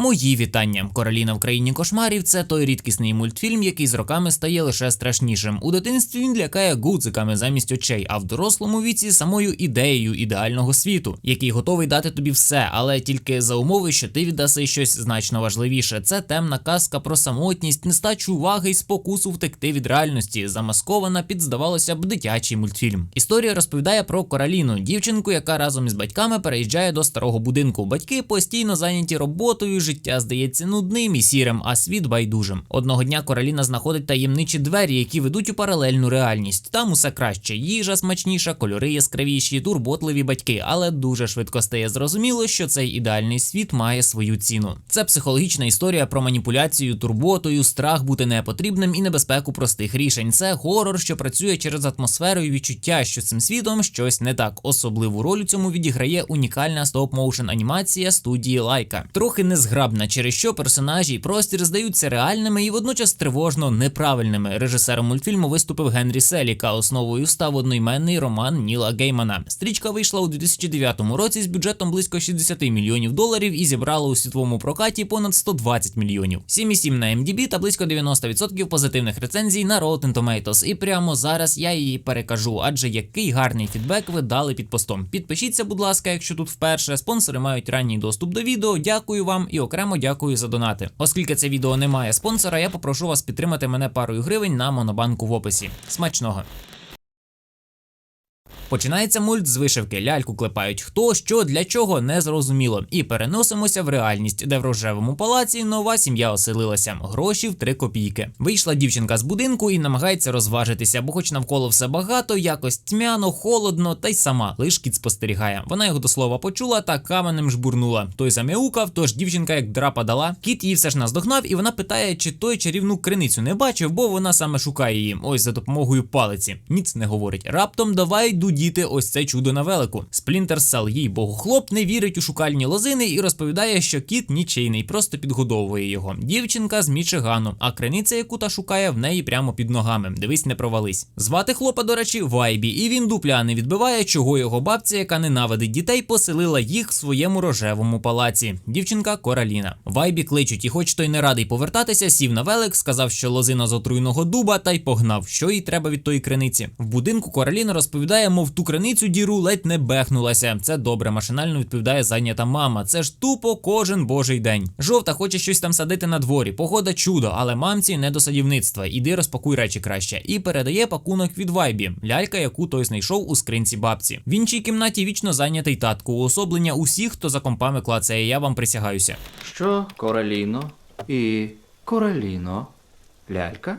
Мої вітання. Короліна в країні кошмарів це той рідкісний мультфільм, який з роками стає лише страшнішим. У дитинстві він лякає гудзиками замість очей, а в дорослому віці самою ідеєю ідеального світу, який готовий дати тобі все, але тільки за умови, що ти віддаси щось значно важливіше. Це темна казка про самотність, нестачу уваги й спокусу втекти від реальності, замаскована під, здавалося б, дитячий мультфільм. Історія розповідає про Короліну, дівчинку, яка разом із батьками переїжджає до старого будинку. Батьки постійно зайняті роботою, життя здається нудним і сірим, а світ байдужим. Одного дня Короліна знаходить таємничі двері, які ведуть у паралельну реальність. Там усе краще, їжа смачніша, кольори яскравіші, турботливі батьки, але дуже швидко стає зрозуміло, що цей ідеальний світ має свою ціну. Це психологічна історія про маніпуляцію, турботою, страх бути непотрібним і небезпеку простих рішень. Це горор, що працює через атмосферу і відчуття, що цим світом щось не так. Особливу роль у цьому відіграє унікальна стоп-моушен анімація студії Лайка. Трохи незграбна, через що персонажі і простір здаються реальними і водночас тривожно неправильними. Режисером мультфільму виступив Генрі Селіка. Основою став одноіменний роман Ніла Геймана. Стрічка вийшла у 2009 році з бюджетом близько 60 мільйонів доларів і зібрала у світовому прокаті понад 120 мільйонів. 7,7 на MDB та близько 90% позитивних рецензій на Rotten Tomatoes. І прямо зараз я її перекажу, адже який гарний фідбек ви дали під постом. Підпишіться, будь ласка, якщо тут вперше. Спонсори мають ранній доступ до відео. Дякую вам і окремо дякую за донати. Оскільки це відео не має спонсора, я попрошу вас підтримати мене парою гривень на монобанку в описі. Смачного! Починається мульт з вишивки. Ляльку клепають хто, що, для чого не зрозуміло. І переносимося в реальність, де в рожевому палаці нова сім'я оселилася. Гроші в три копійки. Вийшла дівчинка з будинку і намагається розважитися, бо, хоч навколо все багато, якось тьмяно, холодно, та й сама лиш кіт спостерігає. Вона його до слова почула та каменем жбурнула. Той зам'яукав, тож дівчинка як драпа дала. Кіт її все ж наздогнав, і вона питає, чи той чарівну криницю не бачив, бо вона саме шукає її. Ось за допомогою палиці. Ніц не говорить. Раптом давай дудіти ось це чудо на велику. Сплінтер Сел, їй богу, хлоп не вірить у шукальні лозини і розповідає, що кіт нічийний, просто підгодовує його. Дівчинка з Мічигану, а криниця, яку та шукає, в неї прямо під ногами. Дивись, не провались. Звати хлопа, до речі, Вайбі, і він дупля не відбиває, чого його бабця, яка ненавидить дітей, поселила їх в своєму рожевому палаці. Дівчинка Кораліна. Вайбі кличуть, і хоч той не радий повертатися, сів на велик, сказав, що лозина з отруйного дуба, та й погнав, що їй треба від тої криниці. В будинку Кораліна розповідає, мов ту криницю діру ледь не бехнулася. Це добре, машинально відповідає зайнята мама. Це ж тупо кожен божий день. Жовта хоче щось там садити на дворі. Погода чудо, але мамці не до садівництва. Іди розпакуй речі краще. І передає пакунок від вайбі, лялька, яку той знайшов у скринці бабці. В іншій кімнаті вічно зайнятий татку. Уособлення усіх, хто за компами клацає. Я вам присягаюся. Що Короліно і Короліно? Лялька?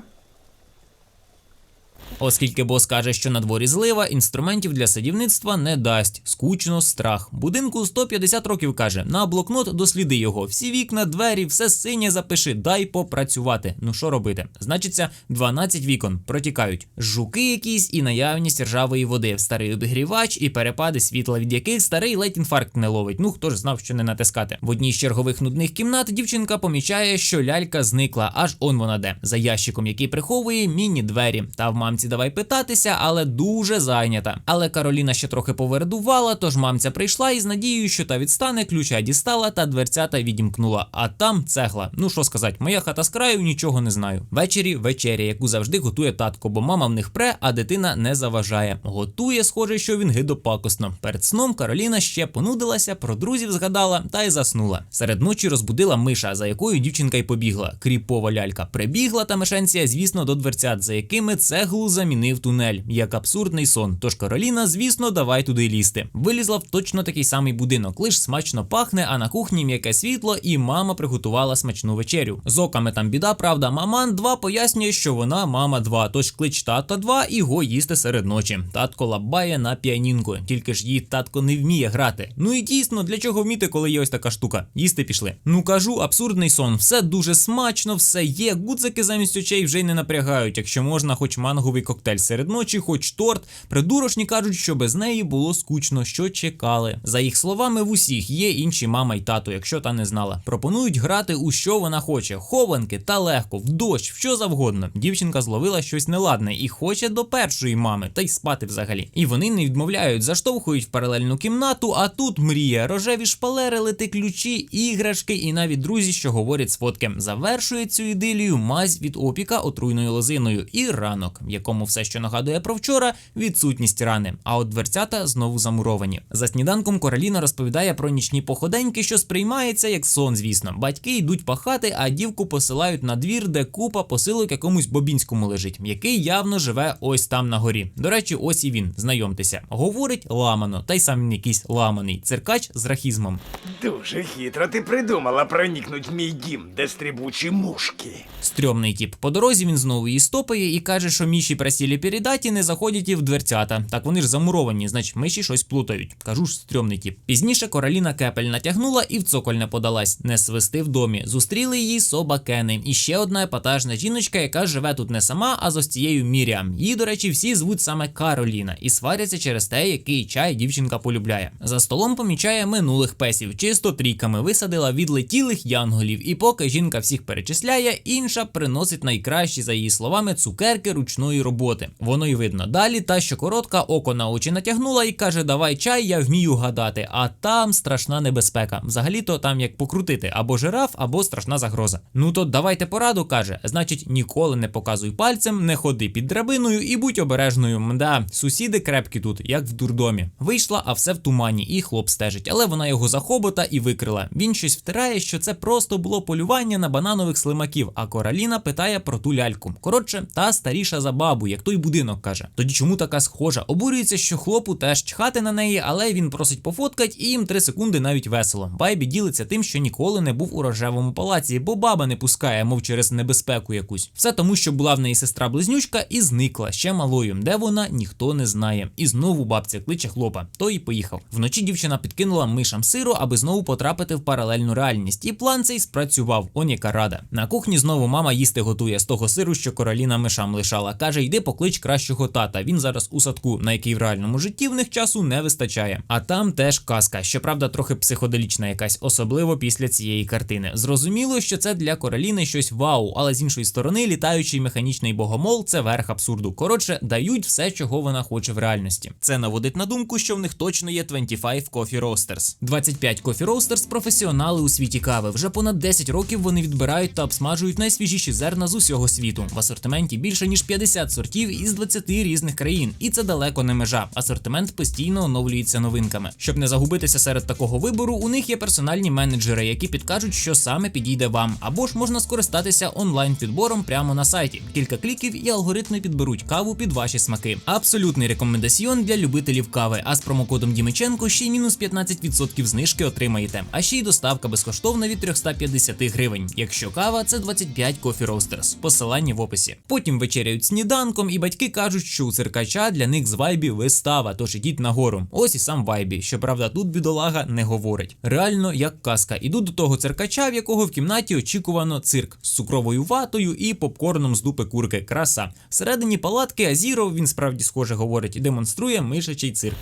Оскільки бос каже, що на дворі злива, інструментів для садівництва не дасть. Скучно, страх. Будинку 150 років каже: на блокнот досліди його. Всі вікна, двері, все синє запиши, дай попрацювати. Ну що робити? Значиться, 12 вікон протікають. Жуки якісь і наявність ржавої води, старий обігрівач і перепади світла, від яких старий ледь інфаркт не ловить. Ну хто ж знав, що не натискати. В одній з чергових нудних кімнат дівчинка помічає, що лялька зникла, аж он вона де за ящиком, який приховує міні-двері. Та в мамці давай питатися, але дуже зайнята. Але Кароліна ще трохи повердувала, тож мамця прийшла і з надією, що та відстане, ключа дістала та дверцята відімкнула. А там цегла. Ну що сказати, моя хата з краю нічого не знаю. Ввечері вечеря, яку завжди готує татко, бо мама в них пре, а дитина не заважає. Готує, схоже, що він гидопакосно. Перед сном Кароліна ще понудилася, про друзів згадала та й заснула. Серед ночі розбудила миша, за якою дівчинка й побігла. Кріпова лялька прибігла та мешенція, звісно, до дверцят, за якими цеглу замінив тунель, як абсурдний сон. Тож Кароліна, звісно, давай туди лізти. Вилізла в точно такий самий будинок, лиш смачно пахне, а на кухні м'яке світло, і мама приготувала смачну вечерю. З оками там біда, правда, маман 2 пояснює, що вона мама 2, тож клич тата 2 і го їсти серед ночі. Татко лабає на піанінку, тільки ж її татко не вміє грати. Ну і дійсно, для чого вміти, коли є ось така штука? Їсти пішли. Ну кажу, абсурдний сон, все дуже смачно, все є. Гудзики замість очей вже й не напрягають, якщо можна, хоч манговий фруктовий коктейль серед ночі, хоч торт. Придурошні кажуть, що без неї було скучно, що чекали. За їх словами, в усіх є інші мама й тато, якщо та не знала. Пропонують грати у що вона хоче: хованки та легко, в дощ, в що завгодно. Дівчинка зловила щось неладне і хоче до першої мами, та й спати взагалі. І вони не відмовляють, заштовхують в паралельну кімнату, а тут мріє, рожеві шпалери, лети ключі, іграшки і навіть друзі, що говорять з фотки. Завершує цю ідилію мазь від опіка отруйною лозиною і ранок, якому все, що нагадує про вчора, відсутність рани. А от дверцята знову замуровані. За сніданком Короліна розповідає про нічні походеньки, що сприймається як сон, звісно. Батьки йдуть пахати, а дівку посилають на двір, де купа посилок якомусь бобінському лежить, який явно живе ось там на горі. До речі, ось і він, знайомтеся. Говорить ламано, та й сам він якийсь ламаний, циркач з рахізмом. Дуже хитро ти придумала проникнуть в мій дім, де стрибучі мушки. Стрьомний тіп. По дорозі він знову її стопає і каже, що міші просілі передаті не заходять і в дверцята. Так вони ж замуровані, значить миші щось плутають. Кажу ж, стрьомний тіп. Пізніше Короліна кепель натягнула і в цоколь не подалась. Не свисти в домі. Зустріли її собакени. І ще одна епатажна жіночка, яка живе тут не сама, а з ось цією Міріам. Її, до речі, всі звуть саме Кароліна і сваряться через те, який чай дівчинка полюбляє. За столом помічає минулих песів, чисто трійками висадила відлетілих янголів. І поки жінка всіх перечисляє, інша приносить найкращі, за її словами, цукерки роботи. Воно й видно. Далі та, що коротка, око на очі натягнула і каже: Давай чай, я вмію гадати. А там страшна небезпека. Взагалі-то там як покрутити або жираф, або страшна загроза. Ну то давайте пораду, каже. Значить, ніколи не показуй пальцем, не ходи під драбиною і будь обережною. Мда, сусіди крепкі тут, як в дурдомі. Вийшла, а все в тумані, і хлоп стежить. Але вона його за хобота і викрила. Він щось втирає, що це просто було полювання на бананових слимаків. А Кораліна питає про ту ляльку. Коротше, та старіша за бабу, як той будинок каже. Тоді чому така схожа? Обурюється, що хлопу теж чхати на неї, але він просить пофоткать, і їм три секунди навіть весело. Байбі ділиться тим, що ніколи не був у рожевому палаці, бо баба не пускає, мов через небезпеку якусь. Все тому, що була в неї сестра близнючка і зникла ще малою. Де вона ніхто не знає. І знову бабця кличе хлопа. Той і поїхав. Вночі дівчина підкинула мишам сиру, аби знову потрапити в паралельну реальність. І план цей спрацював. Он яка рада. На кухні знову мама їсти готує з того сиру, що короліна мишам лишала. Каже: йди поклич кращого тата. Він зараз у садку, на який в реальному житті в них часу не вистачає. А там теж казка, щоправда, трохи психоделічна якась, особливо після цієї картини. Зрозуміло, що це для короліни щось вау, але з іншої сторони, літаючий механічний богомол це верх абсурду. Коротше, дають все, чого вона хоче в реальності. Це наводить на думку, що в них точно є 25 Coffee Roasters. 25 Coffee Roasters – професіонали у світі кави. Вже понад 10 років вони відбирають та обсмажують найсвіжіші зерна з усього світу. В асортименті більше ніж 50 сортів із 20 різних країн, і це далеко не межа. Асортимент постійно оновлюється новинками. Щоб не загубитися серед такого вибору, у них є персональні менеджери, які підкажуть, що саме підійде вам, або ж можна скористатися онлайн підбором прямо на сайті. Кілька кліків і алгоритми підберуть каву під ваші смаки. Абсолютний рекомендаціон для любителів кави. А з промокодом Дімиченко ще й мінус 15% знижки отримаєте. А ще й доставка безкоштовна від 350 гривень. Якщо кава, це 25 Coffee Roasters. Посилання в описі. Потім вечеряють сніданком, і батьки кажуть, що у циркача для них з вайбі вистава, тож ідіть нагору. Ось і сам вайбі. Щоправда, тут бідолага не говорить. Реально, як казка. Іду до того циркача, в якого в кімнаті очікувано цирк з цукровою ватою і попкорном з дупи курки. Краса. Всередині палатки Азіров, він справді схоже говорить, і демонструє мишачий цирк.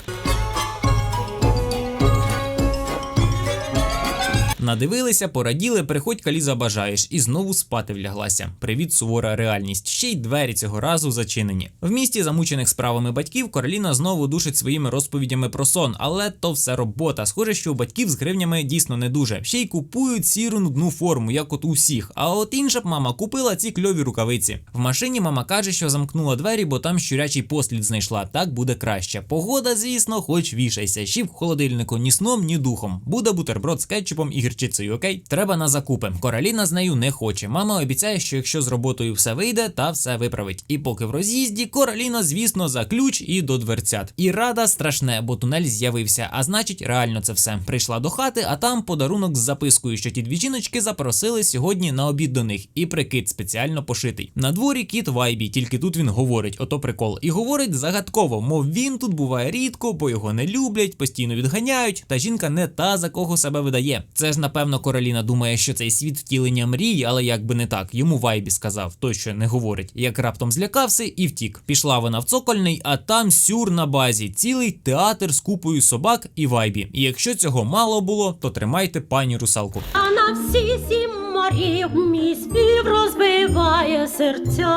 Надивилися, пораділи, приходь калі забажаєш, і знову спати вляглася. Привіт, сувора реальність. Ще й двері цього разу зачинені. В місті, замучених справами батьків, Кароліна знову душить своїми розповідями про сон, але то все робота. Схоже, що у батьків з гривнями дійсно не дуже. Ще й купують сіру нудну форму, як от у всіх. А от інша б мама купила ці кльові рукавиці. В машині мама каже, що замкнула двері, бо там щурячий послід знайшла. Так буде краще. Погода, звісно, хоч вішайся. Ще в холодильнику ні сном, ні духом. Буде бутерброд з кетчупом і гірчицею, окей? Треба на закупи. Короліна з нею не хоче. Мама обіцяє, що якщо з роботою все вийде, та все виправить. І поки в роз'їзді, Короліна, звісно, за ключ і до дверцят. І рада страшне, бо тунель з'явився. А значить, реально це все. Прийшла до хати, а там подарунок з запискою, що ті дві жіночки запросили сьогодні на обід до них. І прикид спеціально пошитий. На дворі кіт Вайбі, тільки тут він говорить, ото прикол. І говорить загадково, мов він тут буває рідко, бо його не люблять, постійно відганяють. Та жінка не та за кого себе видає. Це ж напевно, Короліна думає, що цей світ втілення мрії, але як би не так, йому вайбі сказав, той, що не говорить, як раптом злякався і втік. Пішла вона в цокольний, а там сюр на базі, цілий театр з купою собак і вайбі. І якщо цього мало було, то тримайте пані русалку. А на всі сім морів мій спів розбиває серця.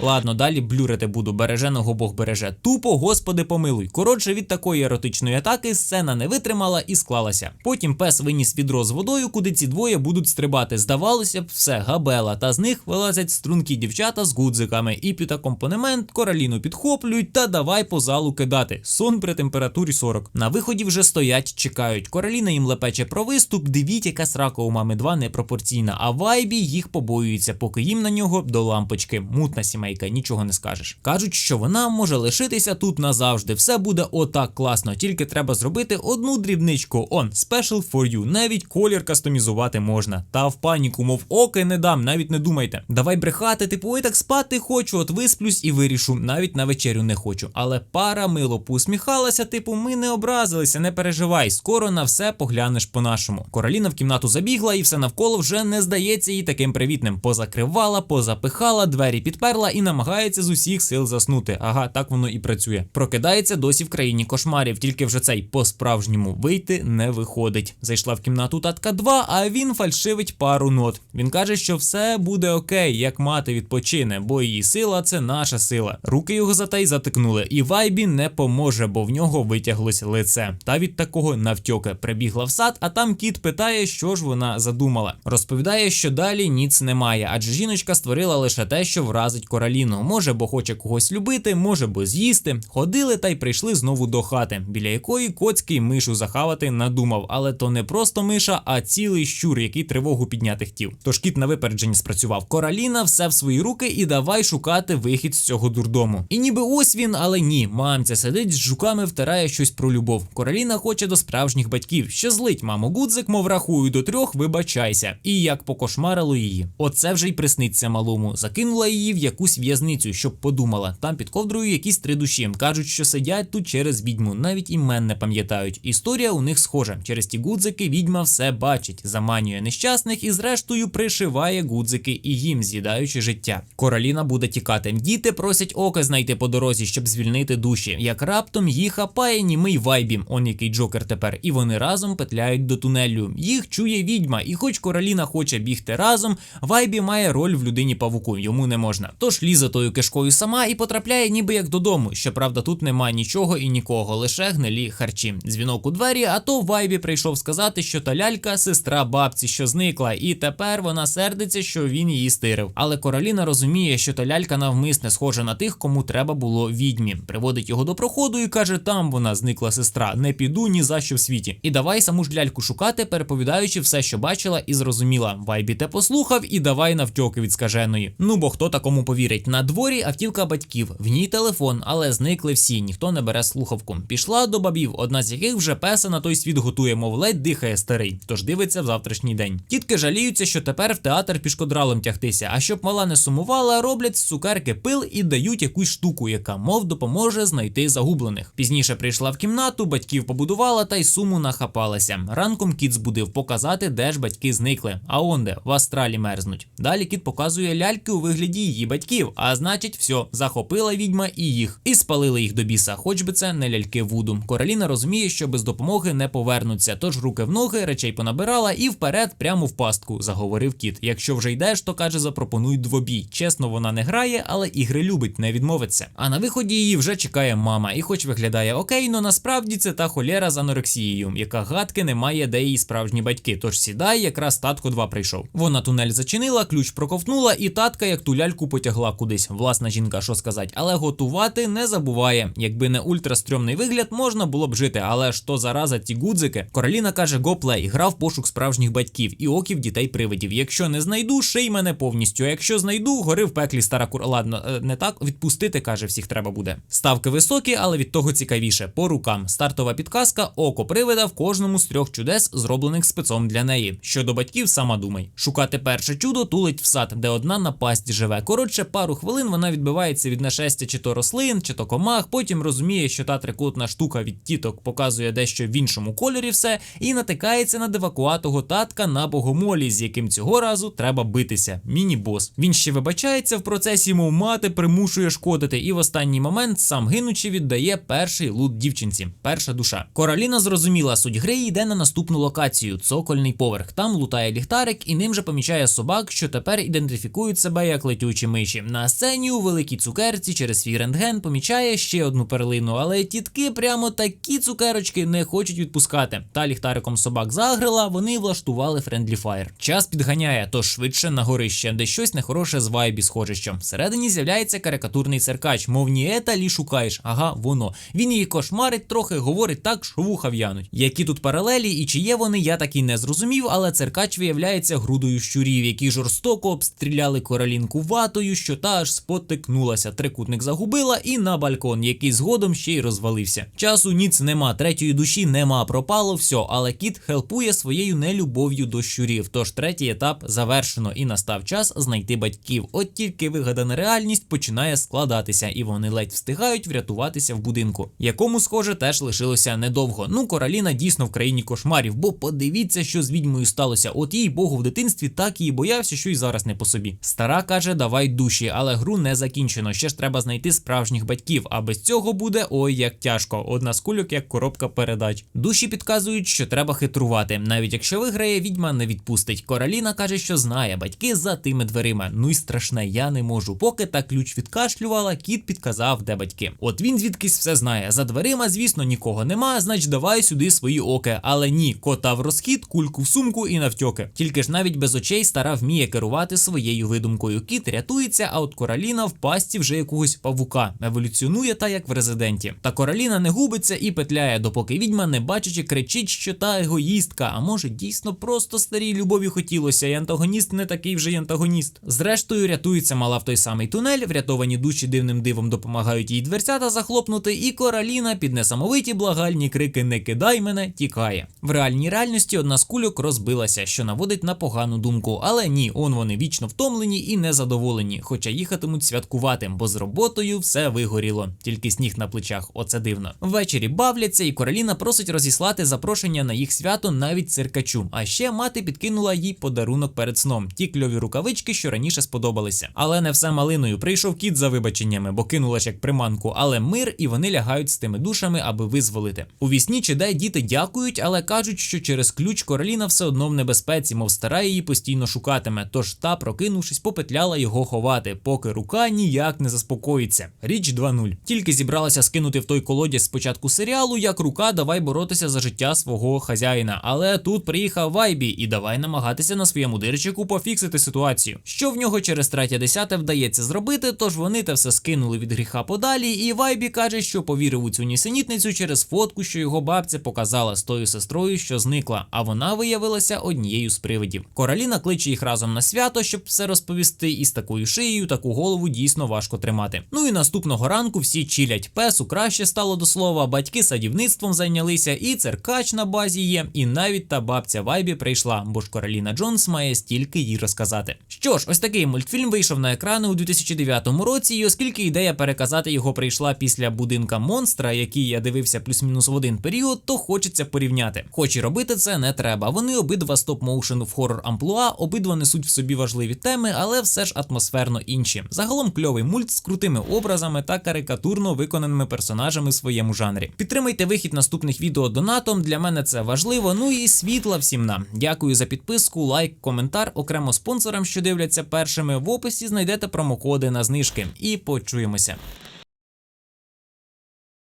Ладно, далі блюрити буду, береженого Бог береже. Тупо, господи, помилуй. Коротше, від такої еротичної атаки сцена не витримала і склалася. Потім пес виніс відро з водою, куди ці двоє будуть стрибати. Здавалося б, все габела. Та з них вилазять стрункі дівчата з гудзиками. І підакомпанемент короліну підхоплюють та давай по залу кидати. Сон при температурі 40. На виході вже стоять, чекають. Короліна їм лепече про виступ. Дивіть, яка срака у мами 2 непропорційна. А вайбі їх побоюється, поки їм на нього до лампочки. Мутна сімейка, нічого не скажеш. Кажуть, що вона може лишитися тут назавжди. Все буде отак класно, тільки треба зробити одну дрібничку. Он special for you. Навіть колір кастомізувати можна. Та в паніку, мов оки не дам, навіть не думайте. Давай брехати, типу, ой, так спати хочу, от висплюсь і вирішу. Навіть на вечерю не хочу. Але пара мило посміхалася, типу, ми не образилися, не переживай. Скоро на все поглянеш по-нашому. Короліна в кімнату забігла, і все навколо вже не здається їй таким привітним. Позакривала, позапихала, двері підперла і намагається з усіх сил заснути. Ага, так воно і працює. Прокидається досі в країні кошмарів, тільки вже цей по-справжньому вийти не виходить. Зайшла в кімнату татка 2, а він фальшивить пару нот. Він каже, що все буде окей, як мати відпочине, бо її сила це наша сила. Руки його за й затикнули, і вайбі не поможе, бо в нього витяглось лице. Та від такого навтьоки прибігла в сад, а там кіт питає, що ж вона задумала. Розповідає, що далі ніц немає, адже жіночка створила лише те, що вразить короліну. Може, бо хоче когось любити, може, бо з'їсти. Ходили та й прийшли знову до хати, біля якої коцький мишу захавати надумав, але то не просто миша, а цілий щур, який тривогу підняти хотів. Тож кіт на випередженні спрацював. Короліна все в свої руки і давай шукати вихід з цього дурдому. І ніби ось він, але ні. Мамця сидить з жуками, втирає щось про любов. Короліна хоче до справжніх батьків. Що злить маму Гудзик, мов рахую до трьох, вибачайся. І як покошмарило її. Оце вже й присниться малому. Закинула її в якусь в'язницю, щоб подумала. Там під ковдрою якісь три душі. Кажуть, що сидять тут через відьму, навіть імен не пам'ятають. Історія у них схожа. Через ті гудзики відьма все бачить, заманює нещасних і, зрештою, пришиває гудзики і їм, з'їдаючи життя. Короліна буде тікати. Діти просять око знайти по дорозі, щоб звільнити душі. Як раптом їх хапає німий вайбі, он який Джокер тепер, і вони разом петляють до тунелю. Їх чує відьма, і хоч короліна хоче бігти разом, вайбі має роль в людині павуку, йому не можна. Тож лізе тою кишкою сама і потрапляє ніби як додому. Щоправда, тут нема нічого і нікого, лише гнилі харчі. Дзвінок у двері, а то вайбі прийшов сказати, що та лялька сестра бабці, що зникла, і тепер вона сердиться, що він її стирив. Але короліна розуміє, що та лялька навмисне схожа на тих, кому треба було відьмі. Приводить його до проходу і каже: там вона зникла сестра. Не піду ні за що в світі. І давай саму ж ляльку шукати, переповідаючи все, що бачила і зрозуміла. Вайбі те послухав і давай навтьоки від скаженої. Ну бо хто такому повірить? На дворі автівка батьків, в ній телефон, але зникли всі, ніхто не бере слухавку. Пішла до бабів, одна з яких вже песа на той світ готує, мов ледь дихає старий, тож дивиться в завтрашній день. Тітки жаліються, що тепер в театр пішкодралом тягтися. А щоб мала не сумувала, роблять з цукерки пил і дають якусь штуку, яка мов допоможе знайти загублених. Пізніше прийшла в кімнату, батьків побудувала та й суму нахапалася. Ранком кіт збудив показати, де ж батьки зникли. А онде в астралі мерзнуть. Далі кіт показує ляльки у вигляді її батьків. А значить, все, захопила відьма і їх, і спалили їх до біса, хоч би це не ляльки Вуду. Короліна розуміє, що без допомоги не повернуться, тож руки в ноги, речей понабирала і вперед, прямо в пастку, заговорив кіт. Якщо вже йдеш, то каже, запропонуй двобій. Чесно, вона не грає, але ігри любить, не відмовиться. А на виході її вже чекає мама, і хоч виглядає окей, но насправді це та холєра з анорексією, яка гадки не має, де її справжні батьки. Тож сідай, якраз татко 2 прийшов. Вона тунель зачинила, ключ проковтнула, і татка як ту ляльку потягла кудись. Власна жінка, що сказать, але готувати не забуває. Якби не ультрастрьомний вигляд, можна було б жити, але ж то зараза ті гудзики. Короліна каже: Го плей, грав в пошук справжніх батьків і оків дітей привидів. Якщо не знайду, ший мене повністю. А якщо знайду, гори в пеклі стара кур. Ладно, е, не так відпустити, каже, всіх треба буде. Ставки високі, але від того цікавіше. По рукам. Стартова підказка око привида в кожному з трьох чудес, зроблених спецом для неї. Щодо батьків, сама думай. Шукати перше чудо тулить в сад, де одна на пасті живе. Коротше, пару хвилин вона відбивається від нашестя чи то рослин, чи то комах. Потім розуміє, що та трикутна штука від тіток показує дещо в іншому кольорі все, і натикається на девакуватого татка на богомолі, з яким цього разу треба битися. Міні-бос. Він ще вибачається в процесі, мов мати примушує шкодити, і в останній момент сам гинучи віддає перший лут дівчинці. Перша душа. Короліна зрозуміла суть гри і йде на наступну локацію цокольний поверх. Там лутає ліхтарик і ним же помічає собак, що тепер ідентифікують себе як летючі миші. На сцені у великій цукерці через свій рентген помічає ще одну перлину, але тітки прямо такі цукерочки не хочуть відпускати. Та ліхтариком собак загрила, вони влаштували френдлі фаєр. Час підганяє, то швидше на горище, де щось нехороше з вайбі схоже, що всередині з'являється карикатурний циркач, мов ні ета лі шукаєш. Ага, воно. Він її кошмарить трохи, говорить так, що вуха в'януть. Які тут паралелі і чи є вони, я так і не зрозумів, але циркач виявляється грудою щурів, які жорстоко обстріляли королінку ватою, що та аж спотикнулася. Трикутник загубила і на балкон, який згодом ще й розвалився. Часу ніц нема, третьої душі нема, пропало все, але кіт хелпує своєю нелюбов'ю до щурів. Тож третій етап завершено і настав час знайти батьків. От тільки вигадана реальність починає складатися, і вони ледь встигають врятуватися в будинку, якому, схоже, теж лишилося недовго. Ну, короліна дійсно в країні кошмарів, бо подивіться, що з відьмою сталося. От їй богу в дитинстві так її боявся, що й зараз не по собі. Стара каже, давай душі, але гру не закінчено. Ще ж треба знайти справжніх батьків. А без цього буде ой як тяжко. Одна з кульок як коробка передач. Душі підказують, що треба хитрувати. Навіть якщо виграє, відьма не відпустить. Короліна каже, що знає батьки за тими дверима. Ну й страшне, я не можу. Поки та ключ відкашлювала, кіт підказав, де батьки. От він звідкись все знає. За дверима, звісно, нікого нема, значить давай сюди свої оки. Але ні, кота в розхід, кульку в сумку і навтьоки. Тільки ж навіть без очей стара вміє керувати своєю видумкою. Кіт рятується, а от короліна в пасті вже якогось павука. Еволюціонує та як в резиденті. Та короліна не губиться і петляє, допоки відьма, не бачачи, кричить, що та егоїстка. А може дійсно просто старій любові хотілося, і антагоніст не такий вже й антагоніст. Зрештою, рятується мала в той самий тунель, врятовані душі дивним дивом допомагають їй дверцята захлопнути, і короліна під несамовиті благальні крики Не кидай мене, тікає. В реальній реальності одна з кульок розбилася, що наводить на погану думку. Але ні, он вони вічно втомлені і незадоволені, хоча їхатимуть святкувати, бо з роботою все вигоріло. Тільки сніг на плечах, оце дивно. Ввечері бавляться, і короліна просить розіслати запрошення на їх свято навіть циркачу. А ще мати підкинула їй подарунок перед сном. Ті кльові рукавички, що раніше сподобалися. Але не все малиною. Прийшов кіт за вибаченнями, бо кинула ж як приманку, але мир, і вони лягають з тими душами, аби визволити. У вісні чидай діти дякують, але кажуть, що через ключ короліна все одно в небезпеці, мов стара її постійно шукатиме. Тож та, прокинувшись, попетляла його ховати, поки рука ніяк не заспокоїться. Річ 2.0. Тільки зібралася скинути в той колодязь з початку серіалу, як рука давай боротися за життя свого хазяїна. Але тут приїхав Вайбі і давай намагатися на своєму дирчику пофіксити ситуацію. Що в нього через третє десяте вдається зробити, тож вони те все скинули від гріха подалі, і Вайбі каже, що повірив у цю нісенітницю через фотку, що його бабця показала з тою сестрою, що зникла, а вона виявилася однією з привидів. Короліна кличе їх разом на свято, щоб все розповісти, і з такою шиєю таку голову дійсно важко тримати. Ну і наступного ранку всі чілять. Песу краще стало до слова, батьки садівництвом зайнялися, і церкач на базі є, і навіть та бабця Вайбі прийшла, бо ж Короліна Джонс має стільки їй розказати. Що ж, ось такий мультфільм вийшов на екрани у 2009 році, і оскільки ідея переказати його прийшла після будинка монстра, який я дивився плюс-мінус в один період, то хочеться порівняти. Хоч і робити це не треба. Вони обидва стоп-моушен в хорор амплуа, обидва несуть в собі важливі теми, але все ж атмосферно інші. Загалом кльовий мульт з крутими образами та карикатурно виконаними персонажами в своєму жанрі. Підтримайте вихід наступних відео донатом. Для мене це важливо. Ну і світла всім нам. Дякую за підписку, лайк, коментар. Окремо спонсорам, що дивляться першими в описі, знайдете промокоди на знижки. І почуємося.